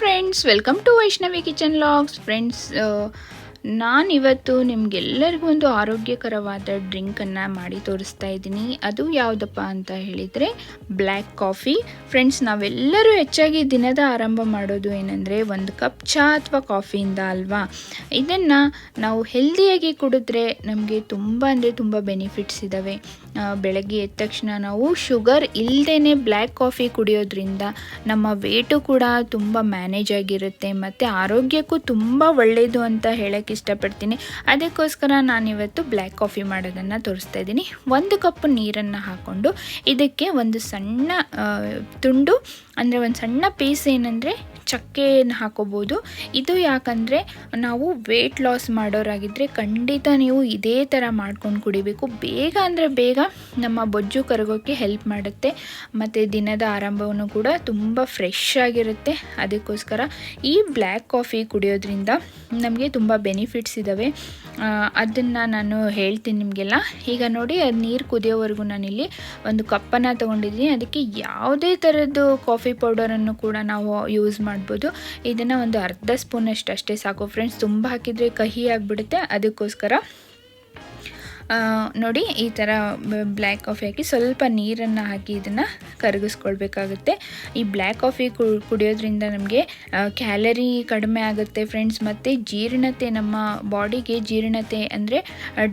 Friends welcome to Vaishnavi kitchen logs friends ನಾನಿವತ್ತು ನಿಮಗೆಲ್ಲರಿಗೂ ಒಂದು ಆರೋಗ್ಯಕರವಾದ ಡ್ರಿಂಕನ್ನು ಮಾಡಿ ತೋರಿಸ್ತಾ ಇದ್ದೀನಿ. ಅದು ಯಾವುದಪ್ಪ ಅಂತ ಹೇಳಿದರೆ ಬ್ಲ್ಯಾಕ್ ಕಾಫಿ. ಫ್ರೆಂಡ್ಸ್ ನಾವೆಲ್ಲರೂ ಹೆಚ್ಚಾಗಿ ದಿನದ ಆರಂಭ ಮಾಡೋದು ಏನಂದರೆ ಒಂದು ಕಪ್ ಚಹಾ ಅಥವಾ ಕಾಫಿಯಿಂದ ಅಲ್ವಾ? ಇದನ್ನು ನಾವು ಹೆಲ್ದಿಯಾಗಿ ಕುಡಿದ್ರೆ ನಮಗೆ ತುಂಬ ಅಂದರೆ ತುಂಬ ಬೆನಿಫಿಟ್ಸ್ ಇದ್ದಾವೆ ಆ, ಬೆಳಗ್ಗೆ ಎದ್ದ ತಕ್ಷಣ ನಾವು ಶುಗರ್ ಇಲ್ಲದೇ ಬ್ಲ್ಯಾಕ್ ಕಾಫಿ ಕುಡಿಯೋದ್ರಿಂದ ನಮ್ಮ ವೇಟು ಕೂಡ ತುಂಬ ಮ್ಯಾನೇಜ್ ಆಗಿರುತ್ತೆ. ಮತ್ತು ಆರೋಗ್ಯಕ್ಕೂ ತುಂಬ ಒಳ್ಳೆಯದು ಅಂತ ಹೇಳೋಕ್ಕೆ ಇಷ್ಟಪಡ್ತೀನಿ. ಅದಕ್ಕೋಸ್ಕರ ನಾನಿವತ್ತು ಬ್ಲ್ಯಾಕ್ ಕಾಫಿ ಮಾಡೋದನ್ನು ತೋರಿಸ್ತಾ ಇದ್ದೀನಿ. ಒಂದು ಕಪ್ ನೀರನ್ನು ಹಾಕ್ಕೊಂಡು ಇದಕ್ಕೆ ಒಂದು ಸಣ್ಣ ತುಂಡು ಅಂದರೆ ಒಂದು ಸಣ್ಣ ಪೀಸ್ ಏನಂದರೆ ಚಕ್ಕೆಯನ್ನು ಹಾಕೋಬೋದು. ಇದು ಯಾಕಂದರೆ ನಾವು ವೆಯ್ಟ್ ಲಾಸ್ ಮಾಡೋರಾಗಿದ್ದರೆ ಖಂಡಿತ ನೀವು ಇದೇ ಥರ ಮಾಡ್ಕೊಂಡು ಕುಡಿಬೇಕು. ಬೇಗ ಅಂದರೆ ಬೇಗ ನಮ್ಮ ಬೊಜ್ಜು ಕರಗೋಕ್ಕೆ ಹೆಲ್ಪ್ ಮಾಡುತ್ತೆ. ಮತ್ತು ದಿನದ ಆರಂಭವನ್ನು ಕೂಡ ತುಂಬ ಫ್ರೆಶ್ ಆಗಿರುತ್ತೆ. ಅದಕ್ಕೋಸ್ಕರ ಈ ಬ್ಲ್ಯಾಕ್ ಕಾಫಿ ಕುಡಿಯೋದ್ರಿಂದ ನಮಗೆ ತುಂಬ ಬೆನಿಫಿಟ್ಸ್ ಇದ್ದಾವೆ ಅದನ್ನು ನಾನು ಹೇಳ್ತೀನಿ ನಿಮಗೆಲ್ಲ. ಈಗ ನೋಡಿ, ಅದು ನೀರು ಕುದಿಯೋವರೆಗೂ ನಾನಿಲ್ಲಿ ಒಂದು ಕಪ್ಪನ್ನು ತೊಗೊಂಡಿದ್ದೀನಿ. ಅದಕ್ಕೆ ಯಾವುದೇ ಥರದ್ದು ಕಾಫಿ ಪೌಡರನ್ನು ಕೂಡ ನಾವು ಯೂಸ್ ಮಾಡ್ಬೋದು. ಇದನ್ನು ಒಂದು ಅರ್ಧ ಸ್ಪೂನಷ್ಟು ಅಷ್ಟೇ ಸಾಕು ಫ್ರೆಂಡ್ಸ್. ತುಂಬ ಹಾಕಿದರೆ ಕಹಿ ಆಗಿಬಿಡುತ್ತೆ. ಅದಕ್ಕೋಸ್ಕರ ನೋಡಿ ಈ ಥರ ಬ್ಲ್ಯಾಕ್ ಕಾಫಿ ಹಾಕಿ ಸ್ವಲ್ಪ ನೀರನ್ನು ಹಾಕಿ ಇದನ್ನು ಕರಗಿಸ್ಕೊಳ್ಬೇಕಾಗುತ್ತೆ. ಈ ಬ್ಲ್ಯಾಕ್ ಕಾಫಿ ಕುಡಿಯೋದ್ರಿಂದ ನಮಗೆ ಕ್ಯಾಲರಿ ಕಡಿಮೆ ಆಗುತ್ತೆ ಫ್ರೆಂಡ್ಸ್ ಮತ್ತು ಜೀರ್ಣತೆ, ನಮ್ಮ ಬಾಡಿಗೆ ಜೀರ್ಣತೆ ಅಂದರೆ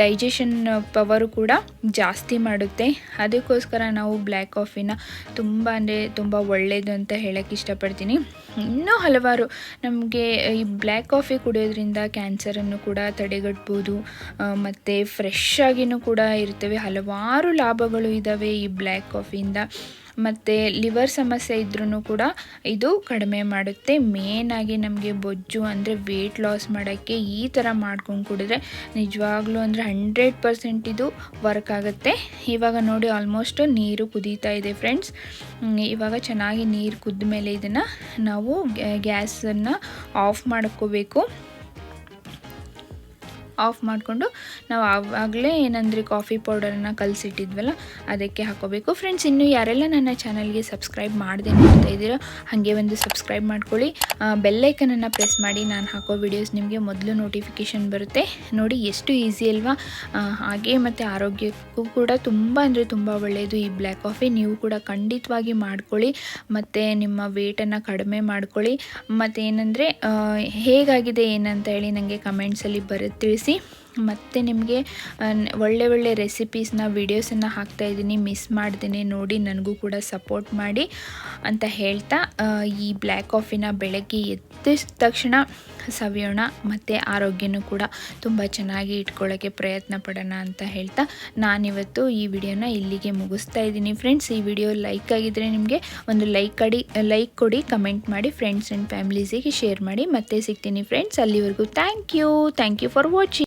ಡೈಜೆಷನ್ ಪವರು ಕೂಡ ಜಾಸ್ತಿ ಮಾಡುತ್ತೆ. ಅದಕ್ಕೋಸ್ಕರ ನಾವು ಬ್ಲ್ಯಾಕ್ ಕಾಫಿನ ತುಂಬ ಅಂದರೆ ತುಂಬ ಒಳ್ಳೆಯದು ಅಂತ ಹೇಳೋಕ್ಕೆ ಇಷ್ಟಪಡ್ತೀನಿ. ಇನ್ನೂ ಹಲವಾರು ನಮಗೆ ಈ ಬ್ಲ್ಯಾಕ್ ಕಾಫಿ ಕುಡಿಯೋದ್ರಿಂದ ಕ್ಯಾನ್ಸರನ್ನು ಕೂಡ ತಡೆಗಟ್ಬೋದು ಮತ್ತು ಫ್ರೆಶ್ ಆಗಿನೂ ಕೂಡ ಇರ್ತವೆ. ಹಲವಾರು ಲಾಭಗಳು ಇದ್ದಾವೆ ಈ ಬ್ಲ್ಯಾಕ್ ಕಾಫಿಯಿಂದ ಮತ್ತು ಲಿವರ್ ಸಮಸ್ಯೆ ಇದ್ರೂ ಕೂಡ ಇದು ಕಡಿಮೆ ಮಾಡುತ್ತೆ. ಮೇನಾಗಿ ನಮಗೆ ಬೊಜ್ಜು ಅಂದರೆ ವೆಯ್ಟ್ ಲಾಸ್ ಮಾಡೋಕ್ಕೆ ಈ ಥರ ಮಾಡ್ಕೊಂಡು ಕುಡಿದ್ರೆ ನಿಜವಾಗ್ಲೂ ಅಂದರೆ ಹಂಡ್ರೆಡ್ ಪರ್ಸೆಂಟ್ ಇದು ವರ್ಕ್ ಆಗುತ್ತೆ. ಇವಾಗ ನೋಡಿ ಆಲ್ಮೋಸ್ಟ್ ನೀರು ಕುದೀತಾ ಇದೆ ಫ್ರೆಂಡ್ಸ್ ಇವಾಗ ಚೆನ್ನಾಗಿ ನೀರು ಕುದ್ದ ಮೇಲೆ ಇದನ್ನು ನಾವು ಗ್ಯಾಸನ್ನು ಆಫ್ ಮಾಡ್ಕೋಬೇಕು. ಆಫ್ ಮಾಡಿಕೊಂಡು ನಾವು ಆವಾಗಲೇ ಏನಂದರೆ ಕಾಫಿ ಪೌಡರನ್ನು ಕಲಸಿಟ್ಟಿದ್ವಲ್ಲ, ಅದಕ್ಕೆ ಹಾಕೋಬೇಕು. ಫ್ರೆಂಡ್ಸ್ ಇನ್ನು ಯಾರೆಲ್ಲ ನನ್ನ ಚಾನಲ್ಗೆ ಸಬ್ಸ್ಕ್ರೈಬ್ ಮಾಡಿದೆ ನೋಡ್ತಾ ಇದ್ದೀರೋ, ಹಾಗೆ ಒಂದು ಸಬ್ಸ್ಕ್ರೈಬ್ ಮಾಡ್ಕೊಳ್ಳಿ. ಬೆಲ್ಲೈಕನನ್ನು ಪ್ರೆಸ್ ಮಾಡಿ ನಾನು ಹಾಕೋ ವಿಡಿಯೋಸ್ ನಿಮಗೆ ಮೊದಲು ನೋಟಿಫಿಕೇಷನ್ ಬರುತ್ತೆ. ನೋಡಿ, ಎಷ್ಟು ಈಸಿ ಅಲ್ವಾ? ಹಾಗೆ ಮತ್ತು ಆರೋಗ್ಯಕ್ಕೂ ಕೂಡ ತುಂಬ ಅಂದರೆ ತುಂಬ ಒಳ್ಳೆಯದು ಈ ಬ್ಲ್ಯಾಕ್ ಕಾಫಿ ನೀವು ಕೂಡ ಖಂಡಿತವಾಗಿ ಮಾಡ್ಕೊಳ್ಳಿ. ಮತ್ತು ನಿಮ್ಮ ವೇಟನ್ನು ಕಡಿಮೆ ಮಾಡ್ಕೊಳ್ಳಿ. ಮತ್ತು ಏನಂದರೆ ಹೇಗಾಗಿದೆ ಏನಂತ ಹೇಳಿ ನನಗೆ ಕಮೆಂಟ್ಸಲ್ಲಿ ಬರ ತಿಳಿಸಿ. see? ಮತ್ತು ನಿಮಗೆ ಒಳ್ಳೆ ಒಳ್ಳೆ ರೆಸಿಪೀಸ್ನ ವೀಡಿಯೋಸನ್ನು ಹಾಕ್ತಾಯಿದ್ದೀನಿ ಮಿಸ್ ಮಾಡ್ದೇನೆ ನೋಡಿ, ನನಗೂ ಕೂಡ ಸಪೋರ್ಟ್ ಮಾಡಿ ಅಂತ ಹೇಳ್ತಾ ಈ ಬ್ಲ್ಯಾಕ್ ಕಾಫಿನ ಬೆಳಗ್ಗೆ ಎದ್ದ ತಕ್ಷಣ ಸವಿಯೋಣ, ಮತ್ತು ಆರೋಗ್ಯನೂ ಕೂಡ ತುಂಬ ಚೆನ್ನಾಗಿ ಇಟ್ಕೊಳ್ಳೋಕ್ಕೆ ಪ್ರಯತ್ನ ಪಡೋಣ ಅಂತ ಹೇಳ್ತಾ, ನಾನಿವತ್ತು ಈ ವಿಡಿಯೋನ ಇಲ್ಲಿಗೆ ಮುಗಿಸ್ತಾ ಇದ್ದೀನಿ. ಫ್ರೆಂಡ್ಸ್ ಈ ವಿಡಿಯೋ ಲೈಕ್ ಆಗಿದ್ದರೆ ನಿಮಗೆ ಒಂದು ಲೈಕ್ ಕಡಿ ಲೈಕ್ ಕೊಡಿ ಕಮೆಂಟ್ ಮಾಡಿ ಫ್ರೆಂಡ್ಸ್ ಆ್ಯಂಡ್ ಫ್ಯಾಮಿಲೀಸಿಗೆ ಶೇರ್ ಮಾಡಿ, ಮತ್ತೆ ಸಿಗ್ತೀನಿ. ಫ್ರೆಂಡ್ಸ್ ಅಲ್ಲಿವರೆಗೂ thank you thank you for watching